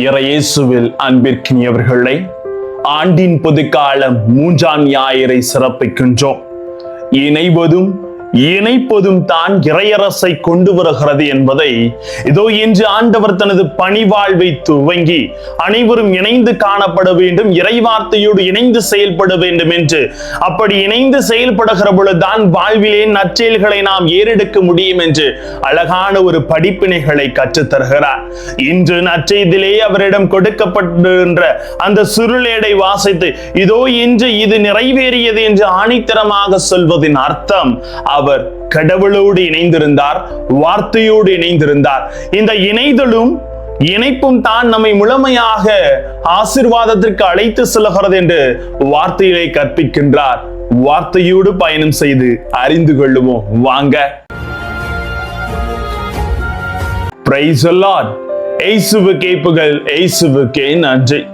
இறையேசுவில் அன்பிற்கினியவர்களை ஆண்டின் பொதுக்காலம் மூன்றாம் ஞாயிறை சிறப்பிக்கின்றோம். இணைவதும் இணைப்பதும் தான் இறையரசை கொண்டு வருகிறது என்பதை இதோ இன்று ஆண்டவர் தனது பணிவாழ்வை துவங்கி அனைவரும் இணைந்து காணப்பட வேண்டும் இறைவார்த்தையோடு இணைந்து செயல்பட வேண்டும் என்று. அப்படி இணைந்து செயல்படுகிற பொழுதுதான் வாழ்விலே நற்செயல்களை நாம் ஏறெடுக்க முடியும் என்று அழகான ஒரு படிப்பினைகளை கற்றுத்தருகிறார். இன்று நற்செய்திலே அவரிடம் கொடுக்கப்படுகின்ற அந்த சுருளேடை வாசித்து இதோ இன்று இது நிறைவேறியது என்று ஆணித்தரமாக சொல்வதின் அர்த்தம் அவர் அவர் கடவுளோடு இணைந்திருந்தார் வார்த்தையோடு இணைந்திருந்தார். இந்த இணைதலும் இணைப்பும் தான் நம்மை முழுமையாக ஆசிர்வாதத்திற்கு அழைத்து செல்கிறது என்று வார்த்தையிலே கற்பிக்கின்றார். வார்த்தையோடு பயணம் செய்து அறிந்து கொள்ளுவோம். வாங்க. பிரைஸ் ஏசுவுக்கே புகழ் ஏசுவுக்கே நன்றி.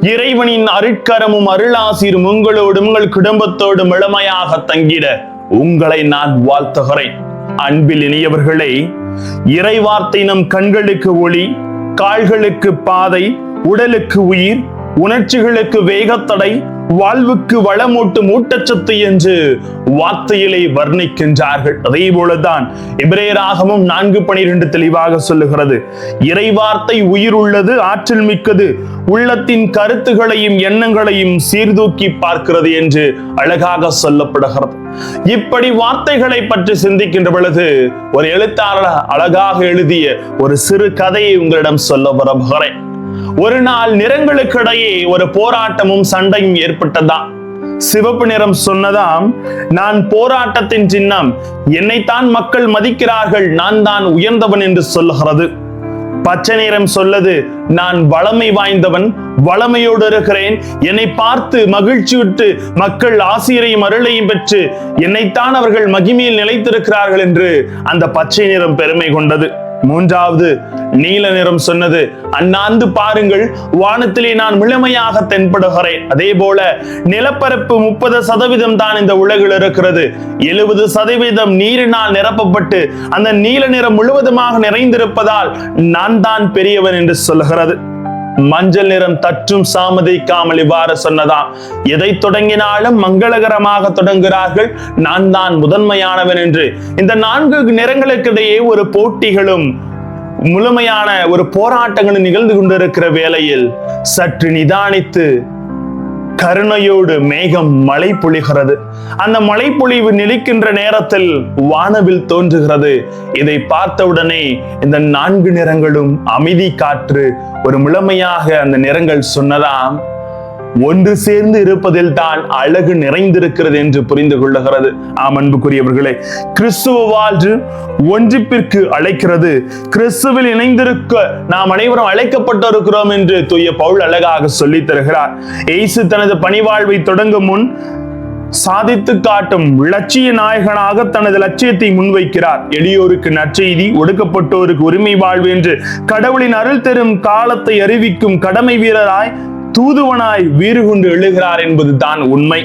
இறைவனின் அருட்கரமும் அருளாசிரும் உங்களோடும் உங்கள் குடும்பத்தோடும் இளமையாக தங்கிட உங்களை நான் வாழ்த்துகிறேன். அன்பில் இனியவர்களே இறைவார்த்தை நம் கண்களுக்கு ஒளி கால்களுக்கு பாதை உடலுக்கு உயிர் உணர்ச்சிகளுக்கு வேகத்தடை வாழ்வுக்கு வளமூட்டும் ஊட்டச்சத்து என்று வார்த்தையிலே வர்ணிக்கின்றார்கள். அதே போலதான் இபிரேயராகமும் நான்கு பனிரெண்டு தெளிவாக சொல்லுகிறது. இறைவார்த்தை உயிர் உள்ளது ஆற்றல் மிக்கது. உள்ளத்தின் கருத்துகளையும் எண்ணங்களையும் சீர்தூக்கி பார்க்கிறது என்று அழகாக சொல்லப்படுகிறது. இப்படி வார்த்தைகளை பற்றி சிந்திக்கின்ற பொழுது ஒரு எழுத்தாளர் அழகாக எழுதிய ஒரு சிறு கதையை உங்களிடம் சொல்ல விரும்புகிறேன். ஒரு நாள் நிறங்களுக்கு இடையே ஒரு போராட்டமும் சண்டையும் ஏற்பட்டதா? சிவப்பு நிறம் சொன்னதாம் நான் போராட்டத்தின் சின்னம் என்னைத்தான் மக்கள் மதிக்கிறார்கள் நான் தான் உயர்ந்தவன் என்று சொல்லுகிறது. பச்சை நிறம் சொல்லது நான் வளமை வாய்ந்தவன் வளமையோடு இருக்கிறேன் என்னை பார்த்து மகிழ்ச்சியுற்று மக்கள் ஆசிரியரையும் அருளையும் பெற்று என்னைத்தான் அவர்கள் மகிமையில் நிலைத்திருக்கிறார்கள் என்று அந்த பச்சை நிறம் பெருமை கொண்டது. மூன்றாவது நீல நிறம் சொன்னது அண்ணாந்து பாருங்கள் வானத்திலே நான் முழுமையாக தென்படுகிறேன். அதே போல நிலப்பரப்பு முப்பது சதவீதம் தான் இந்த உலகில் இருக்கிறது. எழுபது சதவீதம் நீரினால் நிரப்பப்பட்டு அந்த நீல நிறம் முழுவதுமாக நிறைந்திருப்பதால் நான் தான் பெரியவன் என்று சொல்லுகிறது. மஞ்சள் நிறம் தற்றும் சாமதிக்காமல் இவ்வாறு சொன்னதாம் எதை தொடங்கினாலும் மங்களகரமாக தொடங்குகிறார்கள். நான் தான் முதன்மையானவன் என்று. இந்த நான்கு நிறங்களுக்கிடையே ஒரு போட்டிகளும் முழுமையான ஒரு போராட்டங்களும் நிகழ்ந்து கொண்டிருக்கிற வேளையில் சற்று நிதானித்து கருணையோடு மேகம் மழை பொழிகிறது. அந்த மழை பொழிவு நிலைக்கின்ற நேரத்தில் வானவில் தோன்றுகிறது. இதை பார்த்தவுடனே இந்த நான்கு நிறங்களும் அமைதி காற்று ஒரு முழுமையாக அந்த நிறங்கள் சொன்னதாம். ஒன்று சேர்ந்து இருப்பதில் தான் அழகு நிறைந்திருக்கிறது என்று புரிந்து கொள்ளுகிறது. ஆம் அன்புக்குரியவர்களே கிறிஸ்துவ வாழ்வு ஒன்றிப்பிற்கு அழைக்கிறது. கிறிஸ்துவில் இணைந்திருக்க நாம் அனைவரும் அழைக்கப்பட்டிருக்கிறோம் என்று தூய பவுல் அழகாக சொல்லித் தருகிறார். எய்சு தனது பணிவாழ்வை தொடங்கும் முன் சாதித்து காட்டும் லட்சிய நாயகனாக தனது லட்சியத்தை முன்வைக்கிறார். எளியோருக்கு நற்செய்தி ஒடுக்கப்பட்டோருக்கு உரிமை வாழ்வு என்று கடவுளின் அருள் தரும் காலத்தை அறிவிக்கும் கடமை வீரராய் தூதுவனாய் வீறு கொண்டு எழுகிறார் என்பதுதான் உண்மை.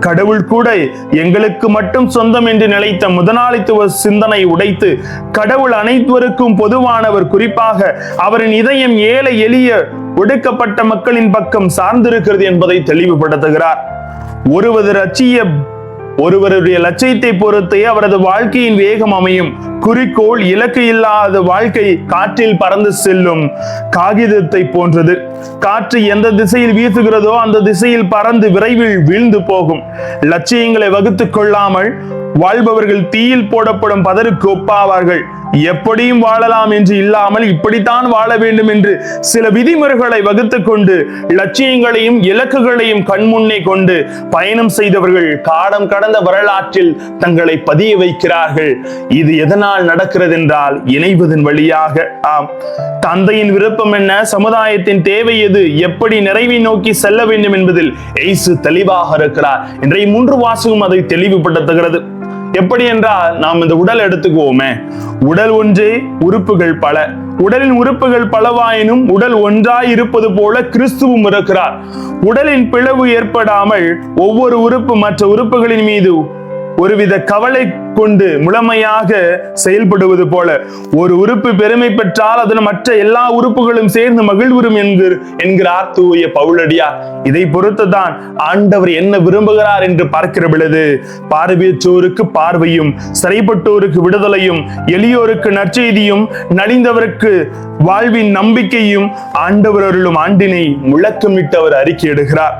கடவுள் கூட எங்களுக்கு மட்டும் சொந்தம் என்று நிலைத்த முதலாளித்துவ சிந்தனை உடைத்து கடவுள் அனைத்துவருக்கும் பொதுவானவர் குறிப்பாக அவரின் இதயம் ஏழை எளிய ஒடுக்கப்பட்ட மக்களின் பக்கம் சார்ந்திருக்கிறது என்பதை தெளிவுபடுத்துகிறார். ஒருவது ரச்சிய ஒருவருடைய லட்சியத்தை பொறுத்தே அவரது வாழ்க்கையின் வேகம் அமையும். குறிக்கோள் இலக்கு இல்லாத வாழ்க்கை காற்றில் பறந்து செல்லும் காகிதத்தை போன்றது. காற்று எந்த திசையில் வீசுகிறதோ அந்த திசையில் பறந்து விரைவில் வீழ்ந்து போகும். லட்சியங்களை வகுத்துக் கொள்ளாமல் வாழ்பவர்கள் தீயில் போடப்படும் பதருக்கு ஒப்பாவார்கள். எப்படியும் வாழலாம் என்று இல்லாமல் இப்படித்தான் வாழ வேண்டும் என்று சில விதிமுறைகளை வகுத்து கொண்டு லட்சியங்களையும் இலக்குகளையும் கண்முன்னே கொண்டு பயணம் செய்தவர்கள் காலம் கடந்த வரலாற்றில் தங்களை பதிய வைக்கிறார்கள். இது எதனால் நடக்கிறது என்றால் இணைவதன் வழியாக. ஆம். தந்தையின் விருப்பம் என்ன? சமுதாயத்தின் தேவை எது? எப்படி நிறைவை நோக்கி செல்ல வேண்டும் என்பதில் எய்சு தெளிவாக இருக்கிறார். இன்றைய மூன்று வாசகம் அதை தெளிவுபடுத்துகிறது. எப்படி என்றால் நாம் இந்த உடல் எடுத்துக்குவோமே. உடல் ஒன்றே உறுப்புகள் பல. உடலின் உறுப்புகள் பலவாயினும் உடல் ஒன்றாய் இருப்பது போல கிறிஸ்துவும் இருக்கிறார். உடலின் பிளவு ஏற்படாமல் ஒவ்வொரு உறுப்பு மற்ற உறுப்புகளின் மீது ஒருவித கவலை கொண்டு முழுமையாக செயல்படுவது போல. ஒரு உறுப்பு பெருமை பெற்றால் அதன் மற்ற எல்லா உறுப்புகளும் சேர்ந்து மகிழ்வுறும் என்கிற என்கிறார் தூய பவுலடியார். இதை பொறுத்துதான் ஆண்டவர் என்ன விரும்புகிறார் என்று பார்க்கிற பொழுது பார்வையற்றோருக்கு பார்வையும் சிறைப்பட்டோருக்கு விடுதலையும் எளியோருக்கு நற்செய்தியும் நலிந்தவருக்கு வாழ்வின் நம்பிக்கையும் ஆண்டவர் அருளும் ஆண்டினை முழக்கமிட்டு அறிக்கையிடுகிறார்.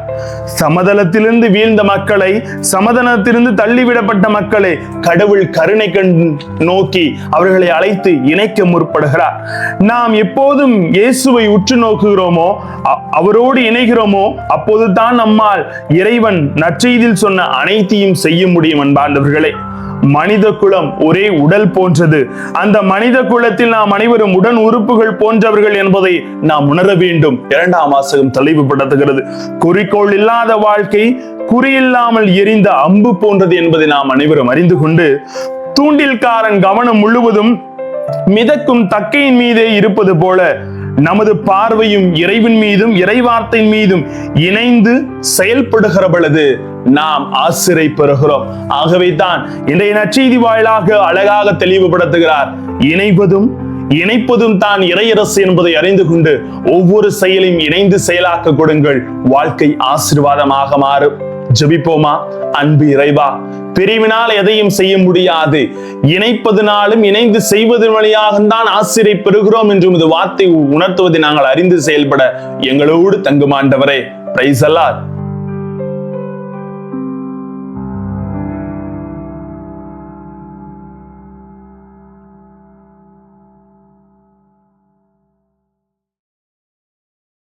சமதளத்திலிருந்து வீழ்ந்த மக்களை சமதளத்திலிருந்து தள்ளிவிடப்பட்ட மக்களை கடவுள் கருணை கண் நோக்கி அவர்களை அழைத்து இணைக்க முற்படுகிறார். நாம் எப்போதும் இயேசுவை உற்று நோக்குகிறோமோ அ- அவரோடு இணைகிறோமோ அப்போது தான் நம்மால் இறைவன் நற்செய்தியில் சொன்ன அனைத்தையும் செய்ய முடியும் அன்பார்ந்தவர்களே. மனித குலம் ஒரே உடல் போன்றது. அந்த மனித குலத்தில் நாம் அனைவரும் உடன் உறுப்புகள் போன்றவர்கள் என்பதை நாம் உணர வேண்டும். இரண்டாம் ஆசகம் தெளிவுபடுத்துகிறது. குறிக்கோள் இல்லாத வாழ்க்கை குறியில்லாமல் எரிந்த அம்பு போன்றது என்பதை நாம் அனைவரும் அறிந்து கொண்டு தூண்டில்காரன் கவனம் முழுவதும் மிதக்கும் தக்கையின் மீதே இருப்பது போல நமது பார்வையும் இறைவன் மீதும் இறைவார்த்தையின் மீதும் இணைந்து செயல்படுகிற பொழுது நாம் ஆசிரை பெறுகிறோம். ஆகவே தான் இன்றைய நற்செய்தி வாயிலாக அழகாக தெளிவுபடுத்துகிறார். இணைவதும் இணைப்பதும் தான் இறையரசு என்பதை அறிந்து கொண்டு ஒவ்வொரு செயலையும் இணைந்து செயலாக்க கொடுங்கள். வாழ்க்கை ஆசிர்வாதமாக மாறும். ஜெபிப்போமா? அன்பு இறைவா பிரிவினால் எதையும் செய்ய முடியாது. இணைப்பதனாலும் இணைந்து செய்வதன் வழியாக தான் ஆசிரியை பெறுகிறோம் என்று இது வார்த்தை உணர்த்துவதை நாங்கள் அறிந்து செயல்பட எங்களோடு தங்குமாண்டவரே. பிரைஸ் அல்லார்